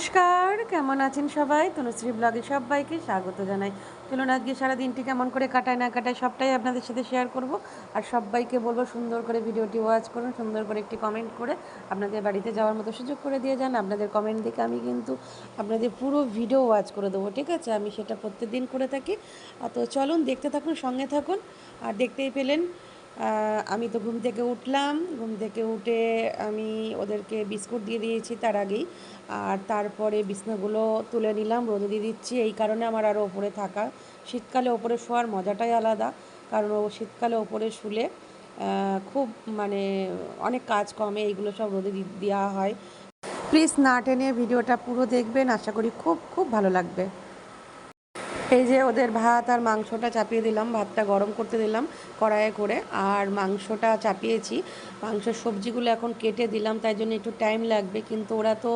নমস্কার, কেমন আছেন সবাই? তনুশ্রী ব্লগে সবাইকে স্বাগত জানাই। চলুন আজকে সারা দিনটি কেমন করে কাটায় না কাটায় সবটাই আপনাদের সাথে শেয়ার করব। আর সবাইকে বলব সুন্দর করে ভিডিওটি ওয়াচ করুন, সুন্দর করে একটি কমেন্ট করে আপনাদের বাড়িতে যাওয়ার মতো সুযোগ করে দিয়ে যান। আপনাদের কমেন্ট দেখে আমি কিন্তু আপনাদের পুরো ভিডিও ওয়াচ করে দেবো, ঠিক আছে? আমি সেটা প্রত্যেকদিন করে থাকি। তো চলুন, দেখতে থাকুন, সঙ্গে থাকুন। আর দেখতেই পেলেন আমি তো ঘুম থেকে উঠলাম। ঘুম থেকে উঠে আমি ওদেরকে বিস্কুট দিয়ে দিয়েছি তার আগেই। আর তারপরে বিছনাগুলো তুলে নিলাম, রোদে দিয়ে দিচ্ছি। এই কারণে আমার আরও ওপরে থাকা শীতকালে ওপরে শোয়ার মজাটাই আলাদা। কারণ ও শীতকালে ওপরে শুলে খুব মানে অনেক কাজ কমে। এইগুলো সব রোদে দেওয়া হয়। প্লিজ না টেনে ভিডিওটা পুরো দেখবেন। আশা করি খুব খুব ভালো লাগবে। এই যে ওদের ভাত আর মাংসটা চাপিয়ে দিলাম, ভাতটা গরম করতে দিলাম কড়াইয়ে করে, আর মাংসটা চাপিয়েছি। মাংসের সবজিগুলো এখন কেটে দিলাম, তাই জন্য একটু টাইম লাগবে, কিন্তু ওরা তো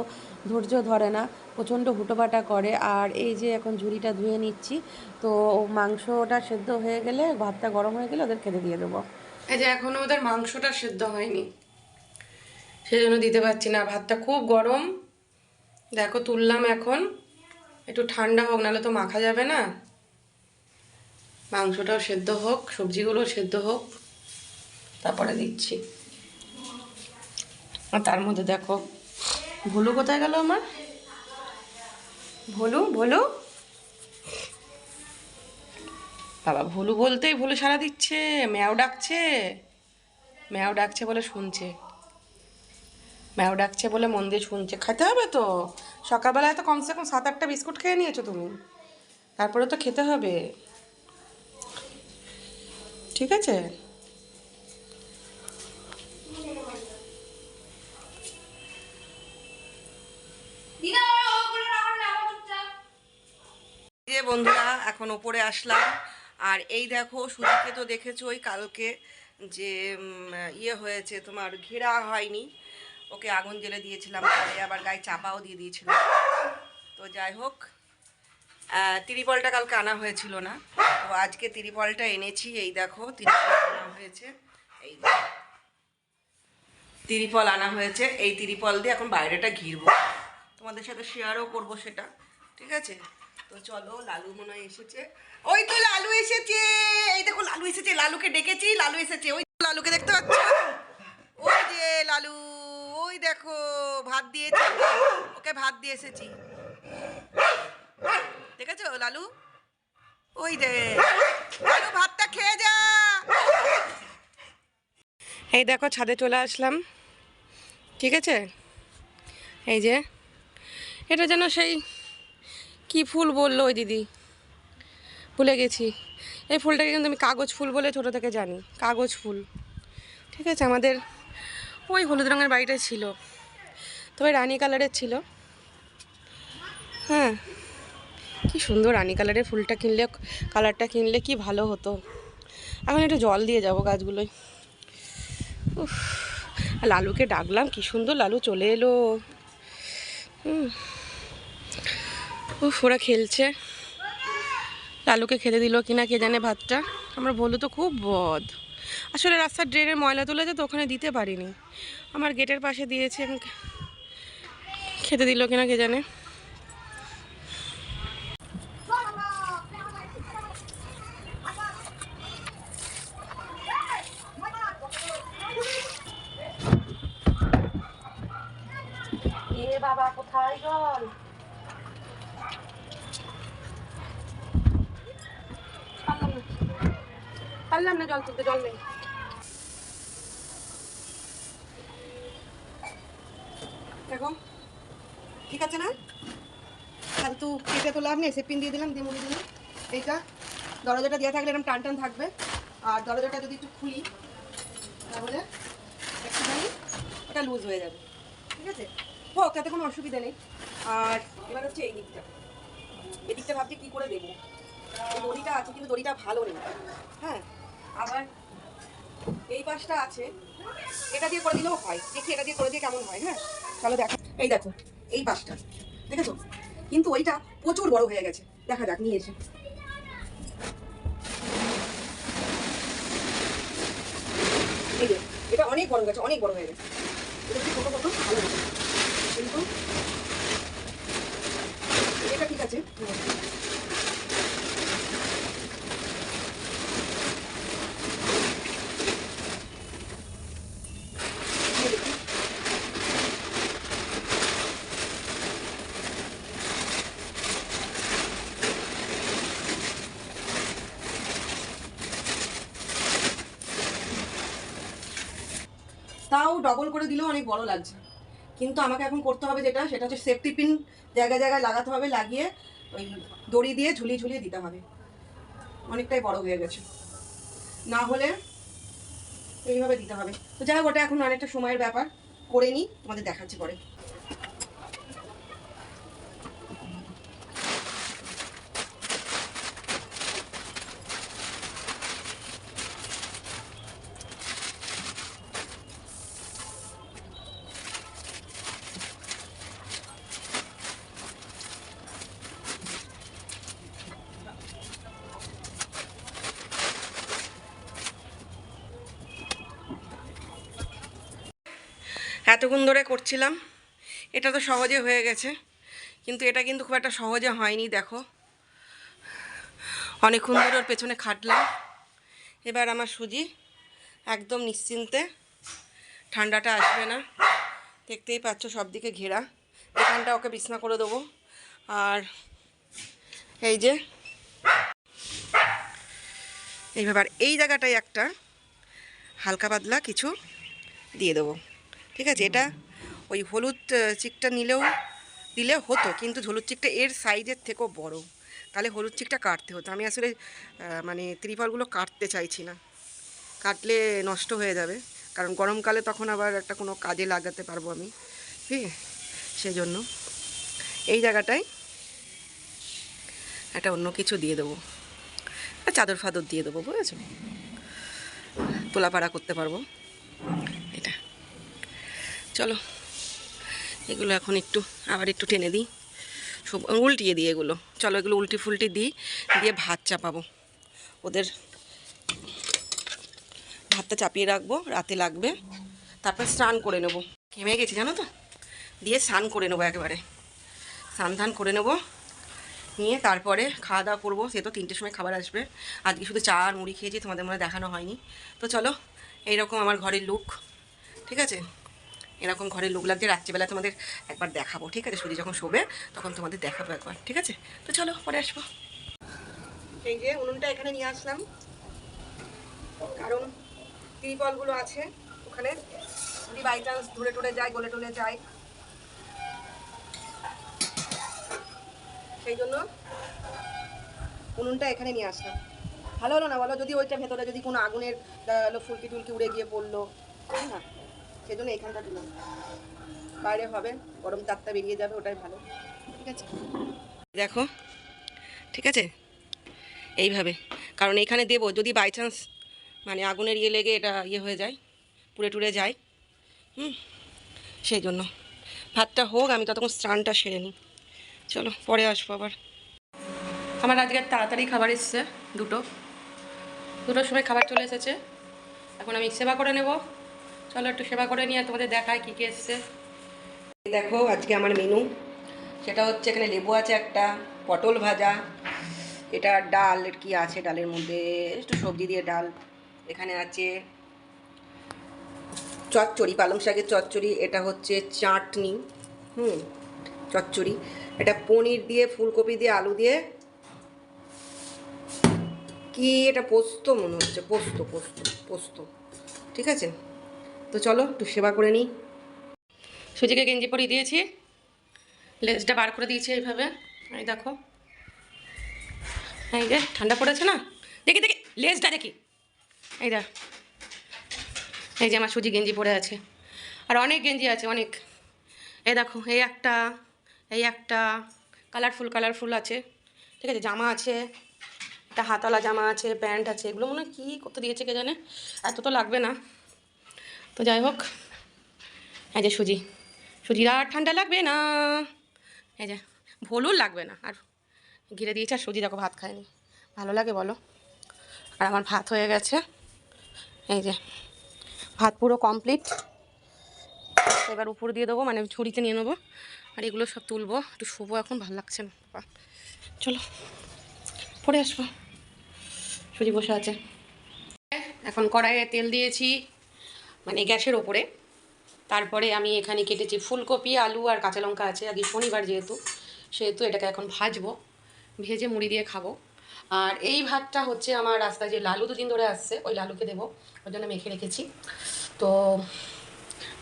ধৈর্য ধরে না, প্রচণ্ড হুটোপাটা করে। আর এই যে এখন ঝুড়িটা ধুয়ে নিচ্ছি, তো মাংসটা সেদ্ধ হয়ে গেলে, ভাতটা গরম হয়ে গেলে ওদের খেতে দিয়ে দেবো। এই যে এখনও ওদের মাংসটা সেদ্ধ হয়নি, সেজন্য দিতে পারছি না। ভাতটা খুব গরম, দেখো তুললাম এখন। একটু ঠান্ডা হোক, নাহলে তো মাখা যাবে না। মাংসটাও সেদ্ধ হোক সবজিগুলো সেদ্ধ হোক। তারপরে দিচ্ছি। আর তার মধ্যে দেখো, ভুলু কোথায় গেল আমার? ভুলু ভুলু? বাবা, ভুলু বলতেই ভুলু সারা দিচ্ছে, ম্যাও ডাকছে। ম্যাও ডাকছে বলে শুনছে। ম্যাও ডাকছে বলে মন দিয়ে শুনছে। খেতে হবে তো? সকালবেলায় তো কমসে কম সাত আটটা বিস্কুট খেয়ে নিয়েছো তুমি। তারপরে তো খেতে হবে। ঠিক আছে? যে বন্ধুরা এখন ওপরে আসলাম। আর এই দেখো সুজিকে তো দেখেছ ওই কালকে যে ইয়ে হয়েছে তোমার ঘেরা হয়নি। ওকে আগুন জ্বেলে দিয়েছিলাম, পরে আবার গায়ে চাপাও দিয়ে দিয়েছিলাম তো যাই হোক তিরিপলটা কালকে আনা হয়েছিল না। তো আজকে তিরিপলটা এনেছি, এই দেখো, তিরিপল আনা হয়েছে, এই তিরিপল আনা হয়েছে, এই তিরিপল দিয়ে এখন বাইরেটা ঘিরবো। তোমাদের সাথে শেয়ারও করব সেটা, ঠিক আছে? তো চলো, লালু মনে হয় এসেছে। ওই তো লালু এসেছে! এই দেখো, লালু এসেছে, লালুকে ডেকেছি, লালু এসেছে। ওই লালুকে দেখতে পাচ্ছ? ওই যে লালু। ওই দেখো, ভাত দিয়েছে। ওকে ভাত দিয়ে এসেছি। দেখেছ, লালু? ওই যে লালু, ভাতটা খেয়ে যা। এই দেখো, ছাদে চলে আসলাম। ঠিক আছে? এই যে, এটা যেন সেই কি ফুল বলল ওই দিদি? ভুলে গেছি। এই ফুলটাকে কিন্তু আমি কাগজ ফুল বলে ছোটো থেকে জানি। কাগজ ফুল। ঠিক আছে, আমাদের ওই হলুদ রঙের বাড়িটা ছিল। তবে রানী কালারের ছিল। হ্যাঁ কি সুন্দর রানী কালারের ফুলটা কিনলে, কালারটা কিনলে কি ভালো হতো। এখন একটু জল দিয়ে যাব গাছগুলোয়। উফ লালুকে ডাকলাম, কি সুন্দর লালু চলে এলো। উফ, ওরা খেলছে। লালুকে খেতে দিল কিনা কে জানে ভাতটা। আমরা বলল তো খুব বদ। আসলে রাস্তার ড্রেনের ময়লা তুলেছে তো ওখানে দিতে পারিনি। আমার গেটের পাশে দিয়েছে খেতে দিল কিনা কে জানে। বাবা কোথায় জল পারলাম না জল তুলতে, জল নেই। দেখো, ঠিক আছে না? ফালতু কেটে তো লাভ নেই সে দিয়ে দিলাম, দিয়ে মুড়ে দিলাম। এইটা, দরজাটা দেওয়া থাকলে এরকম টান টান থাকবে। আর দরজাটা যদি একটু খুলি, তাহলে একটুখানি ওটা লুজ হয়ে যাবে। ঠিক আছে? হোক, তাতে কোনো অসুবিধা নেই। আর এবার হচ্ছে এই দিকটা। এই দিকটা ভাবছি কী করে দেবো? দড়িটা আছে, কিন্তু দড়িটা ভালো নেই। হ্যাঁ? আবার এই পাশটা আছে। এটা দিয়ে করে দিলেও হয়। দেখি এটা দিয়ে করে দিয়ে কেমন হয় হ্যাঁ? চলো দেখো এই দেখো, এই পাশটা। দেখেছ? কিন্তু ওইটা প্রচুর বড় হয়ে গেছে। দেখা যাক, নিয়ে এসে। এটা অনেক বড় গেছে, অনেক বড় হয়ে গেছে। এটা যদি ছোটো ছোটো ভালো কিন্তু এটা ঠিক আছে। ডবল করে দিলেও অনেক বড় লাগছে। কিন্তু আমাকে এখন করতে হবে যেটা, সেটা হচ্ছে সেফটি পিন জায়গায় জায়গায় লাগাতে হবে, লাগিয়ে ওই দড়ি দিয়ে ঝুলিয়ে ঝুলিয়ে দিতে হবে। অনেকটাই বড় হয়ে গেছে। না হলে এইভাবে দিতে হবে। তো যাই হোক, ওটা এখন অনেকটা সময়ের ব্যাপার। করে নিই, তোমাদের দেখাচ্ছি পরে। এতক্ষণ ধরে করছিলাম। এটা তো সহজে হয়ে গেছে। কিন্তু এটা কিন্তু খুব একটা সহজে হয়নি, দেখো। অনেকক্ষণ ধরে ওর পেছনে খাটলাম। এবার আমার সুজি একদম নিশ্চিন্তে ঠান্ডাটা আসবে না। দেখতেই পাচ্ছ সব দিকে ঘেরা। এখানটা ওকে বিছনা করে দেবো। আর এই যে, এইভাবে এই জায়গাটায় একটা হালকা পাতলা কিছু দিয়ে দেবো। ঠিক আছে, এটা ওই হলুদ চিকটা নিলেও, দিলে হতো, কিন্তু হলুদ চিকটা এর সাইজের থেকেও বড়। তাহলে হলুদ চিকটা কাটতে হতো। আমি আসলে মানে ত্রিফলগুলো কাটতে চাইছি না। কাটলে নষ্ট হয়ে যাবে। কারণ গরমকালে তখন আবার একটা কোনো কাজে লাগাতে পারব আমি। ঠিক আছে? সেই জন্য এই জায়গাটায় একটা অন্য কিছু দিয়ে দেবো। চাদর ফাদর দিয়ে দেবো, বুঝেছ? তোলাপাড়া করতে পারব। চলো। এগুলো এখন একটু, আবার একটু টেনে দিই। সব, উল্টিয়ে দিই এগুলো। চলো এগুলো উল্টি ফুলটি দিই, দিয়ে ভাত চাপাবো। ওদের ভাতটা চাপিয়ে রাখব, রাতে লাগবে। তারপর স্নান করে নেব। ঘেমে গেছি, জানো তো? দিয়ে স্নান করে নেব একেবারে। স্নান ধান করে নেব। নিয়ে তারপরে খাওয়া দাওয়া করব। সে তো তিনটের সময় খাবার আসবে। আজকে শুধু চা আর মুড়ি খেয়েছি, তোমাদের মনে দেখানো হয়নি। তো চলো, এইরকম আমার ঘরের লুক ঠিক আছে? এরকম ঘরে লোক লাগছে, রাত্রিবেলা তোমাদের একবার দেখাবো, ঠিক আছে? সুজি যখন শোবে, তখন তোমাদের দেখাবো একবার, ঠিক আছে? তো চলো, পরে আসব। এই যে উনুনটা এখানে নিয়ে আসলাম। কারণ ত্রিপলগুলো আছে ওখানে। যদি বাই চান্স ধরে টরে যায়, গলে টলে যায়। সেই জন্য উনুনটা এখানে নিয়ে আসলাম। ভালো হলো না? বলো, যদি ওইটা ভেতরে যদি কোনো আগুনের ফুলকি টুলকি উড়ে গিয়ে পড়ল। না সেই জন্য এখানটা দিলাম বাইরে হবে, গরম তাপটা বেরিয়ে যাবে, ওটাই ভালো। ঠিক আছে? দেখো, ঠিক আছে? এইভাবে। কারণ এখানে দেবো, যদি বাই চান্স মানে আগুনের ইয়ে লেগে এটা ইয়ে হয়ে যায়, পুড়ে টুড়ে যায়, হুম? সেই জন্য। ভাতটা হোক, আমি ততক্ষণ স্নানটা সেরে নিই। চলো, পরে আসব আবার। আমার আজকে তাড়াতাড়ি খাবার এসছে, দুটো। দুটোর সময় খাবার চলে এসেছে। এখন আমি সেবা করে নেব। চলো একটু সেবা করে নিয়ে তোমাদের দেখায় কী কী এসছে। দেখো, আজকে আমার মেনু। সেটা হচ্ছে এখানে লেবু আছে একটা, পটল ভাজা, এটা ডাল কি আছে ডালের মধ্যে? একটু সবজি দিয়ে ডাল। এখানে আছে চচ্চড়ি, পালং শাকের চচ্চড়ি, এটা হচ্ছে চাটনি, হুম, চচ্চড়ি। এটা পনির দিয়ে, ফুলকপি দিয়ে, আলু দিয়ে। কি এটা পোস্ত মনে হচ্ছে? পোস্ত পোস্ত পোস্ত। ঠিক আছে? তো চলো একটু সেবা করে নিই। সুজিকে গেঞ্জি পরিয়ে দিয়েছি। লেজটা বার করে দিয়েছি এইভাবে। এই দেখো। এই যে, ঠান্ডা পড়েছে না? দেখি দেখি লেজটা দেখি। এই দেখ। এই যে আমার সুজি গেঞ্জি পরে আছে। আর অনেক গেঞ্জি আছে, অনেক। এই দেখো, এই একটা এই একটা। কালারফুল কালারফুল আছে। ঠিক আছে, জামা আছে। একটা হাতালা জামা আছে, প্যান্ট আছে। এগুলো মনে হয় কী কত দিয়েছে কে জানে? এত তো লাগবে না। তো যাই হোক, এই যে সুজি। সুজির আর ঠান্ডা লাগবে না। এই যে ভলুর লাগবে না। আর ঘিরে দিয়েছে আর সুজি, দেখো, ভাত খায়নি ভালো লাগে, বলো। আর আমার ভাত হয়ে গেছে। এই যে, ভাত পুরো কমপ্লিট এবার উপর দিয়ে দেবো মানে ঝুড়িতে নিয়ে নেব। আর এগুলো সব তুলবো। একটু শুবো এখন, ভালো লাগছে না। চলো, পরে আসব। সুজি বসে আছে। এখন কড়াইয়ে তেল দিয়েছি। মানে গ্যাসের ওপরে। তারপরে আমি এখানে কেটেছি ফুলকপি আলু আর কাঁচা লঙ্কা আছে। আগে শনিবার যেহেতু সেহেতু এটাকে এখন ভাজবো। ভেজে মুড়ি দিয়ে খাব। আর এই ভাতটা হচ্ছে আমার রাস্তায় যে লালু দুদিন ধরে আসছে ওই লালুকে দেবো। ওই জন্য মেখে রেখেছি। তো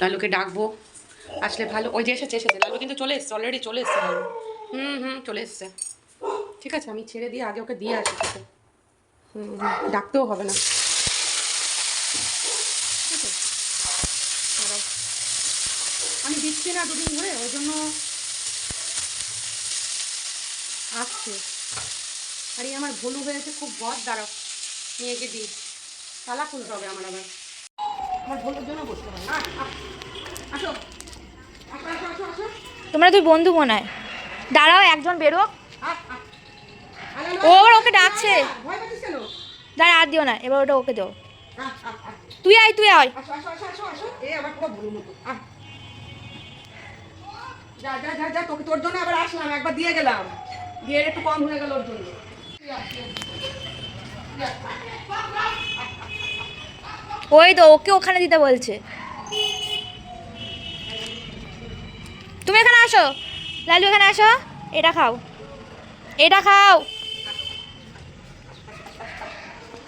লালুকে ডাকবো। আসলে ভালো ওই যে এসেছে এসেছে। লালু কিন্তু চলে এসছে অলরেডি চলে এসছে লালু। হুম হুম চলে এসছে। ঠিক আছে আমি ছেড়ে দিয়ে আগে ওকে দিয়ে আসি। হুম, ডাকতেও হবে না ঠিক আছে? দাঁড়াও। আমি দিচ্ছি না দুদিন ধরে ওই জন্য আসছে। আর এই আমার ভুলু হয়েছে খুব বদ দাঁড়াও মেয়েকে দিই তালা খুলতে হবে আমার আবার। আমার ভুলুর জন্য বসতে হবে। আসো। তোমরা দুই বন্ধু মনে হয়। দাঁড়াও একজন বেরো আস, আস। ও আবার ওকে ডাকছে। দাঁড়া আর দিও না এবার ওটা ওকে দাও। তুই আয় তুই আয়। আসো আসো আসো আসো আসো। এ আবার পুরো ভুলুর মতো। আহ। যা যা যা যা তোকে তোর জন্য আবার আসলাম একবার দিয়ে গেলাম। দিয়ে একটু কম হয়ে গেল ওর জন্য। ওই তো ওকে ওখানে দিতে বলছে। তুমি এখানে আসো। লালু এখানে আসো। এটা খাও। এটা খাও।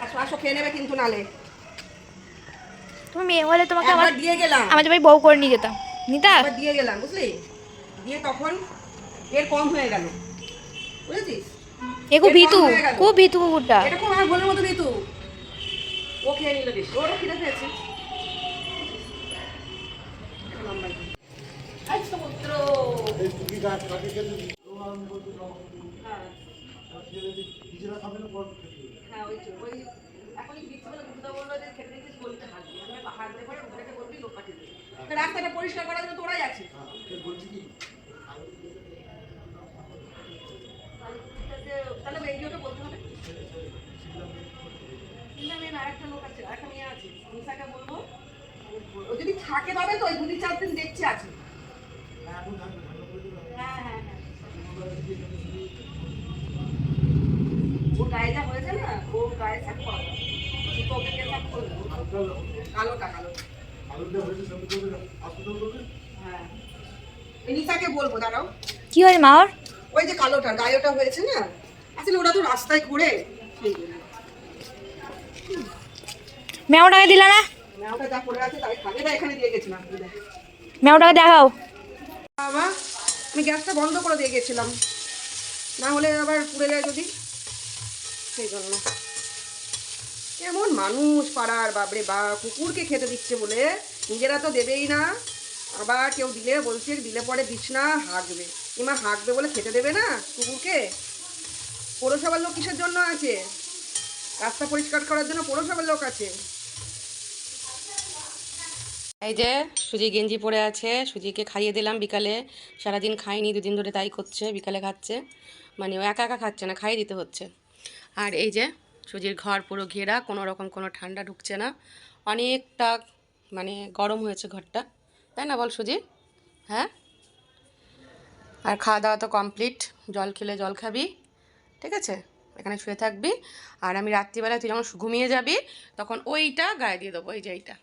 আসো আসো খেয়ে নেবে কিন্তু নালে। তুমি মেয়ে হলে তোমাকে আমার দিয়ে গেলাম। আমাদের বাড়ি বউ করে নিয়ে যেতাম। নিতা? দিয়ে গেলাম বুঝলি? দিয়ে তখন এর কম হয়ে গেল। বুঝেছিস? এ খুব এর কম ভীতু খুব ভীতু কুকুরটা এটা খুব আমার ভুলের মতো দিতু ও খেয়ে নিল বেশি। ওরও খিদে পেয়েছে। হ্যাঁ ওই ওই এখনই দিচ্ছি বলল যে খেতে দিচ্ছিস বলতে হাসবি আমি হাসতে পারে বলবি লোক পাঠিয়ে দেবে। রাস্তাটা পরিষ্কার করার জন্য তোরাই আছে তাহলে রেডিওটা বলতে হবে না মেয়ে না, আরেকটা লোক আছে আরেকটা মেয়ে আছে নিশাকে বলব ও যদি থাকে তবে তো ওই দুদিন চার দিন দেখছে আছে। হ্যাঁ হ্যাঁ হ্যাঁ। ও গায়ে যা হয়েছে না ও গায়ে স্যাক করা ওকে কে স্যাক করে দেবো কালোটা কালো হ্যাঁ। নিশাকে বলব দাঁড়াও। কি হয়েছে মা ওই যে কালোটা গায়ে ওটা হয়েছে না। আসলে ওরা তো রাস্তায় ঘুরে। ম্যাওটাকে দিলা না? ম্যাওটাকে দেখাও। বাবা আমি গ্যাসটা বন্ধ করে দিয়ে গেছিলাম। না হলে আবার পুড়ে যায় যদি। সেই জন্য। কেমন মানুষ পাড়ার বা কুকুরকে খেতে দিচ্ছে বলে। নিজেরা তো দেবেই না। আবার কেউ দিলে বলছে দিলে পরে দিস না হাঁকবে কিমা হাঁকবে বলে খেতে দেবে না কুকুরকে? পৌরসভার লোক কিসের জন্য আছে? রাস্তা পরিষ্কার করার জন্য পৌরসভার লোক আছে। এই যে সুজি, গেঞ্জি পরে আছে। সুজিকে খাইয়ে দিলাম বিকালে। সারাদিন খাইনি, দুদিন ধরে তাই করছে, বিকালে খাচ্ছে। মানে ও একা একা খাচ্ছে না, খাইয়ে দিতে হচ্ছে। আর এই যে সুজির ঘর পুরো ঘেরা, কোনো রকম কোনো ঠান্ডা ঢুকছে না। অনেকটা মানে গরম হয়েছে ঘরটা। তাই না বল সুজি? হ্যাঁ? আর খাওয়া দাওয়া তো কমপ্লিট। জল খেলে জল খাবি, ঠিক আছে? এখানে শুয়ে থাকবি। আর আমি রাত্রিবেলা তুই যখন ঘুমিয়ে যাবি, তখন ওইটা গায়ে দিয়ে দেবো, এই যে এইটা।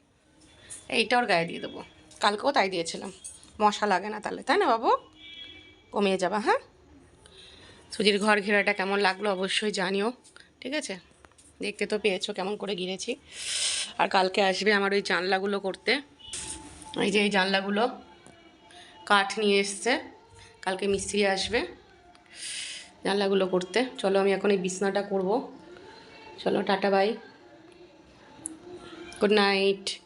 এইটা ওর গায়ে দিয়ে দেবো। কালকেও তাই দিয়েছিলাম। মশা লাগে না তাহলে, তাই না বাবু? কমিয়ে যাবা হ্যাঁ? সুজির ঘর ঘেরাটা কেমন লাগল অবশ্যই জানিও, ঠিক আছে? দেখতে তো পেয়েছ কেমন করে ঘিরেছি। আর কালকে আসবে আমার ওই জানলাগুলো করতে। এই যে এই জানলাগুলো কাঠ নিয়ে এসছে। কালকে মিস্ত্রি আসবে জানলাগুলো করতে। চলো আমি এখন এই বিছনাটা করব। চলো, টাটা, বাই। Good night.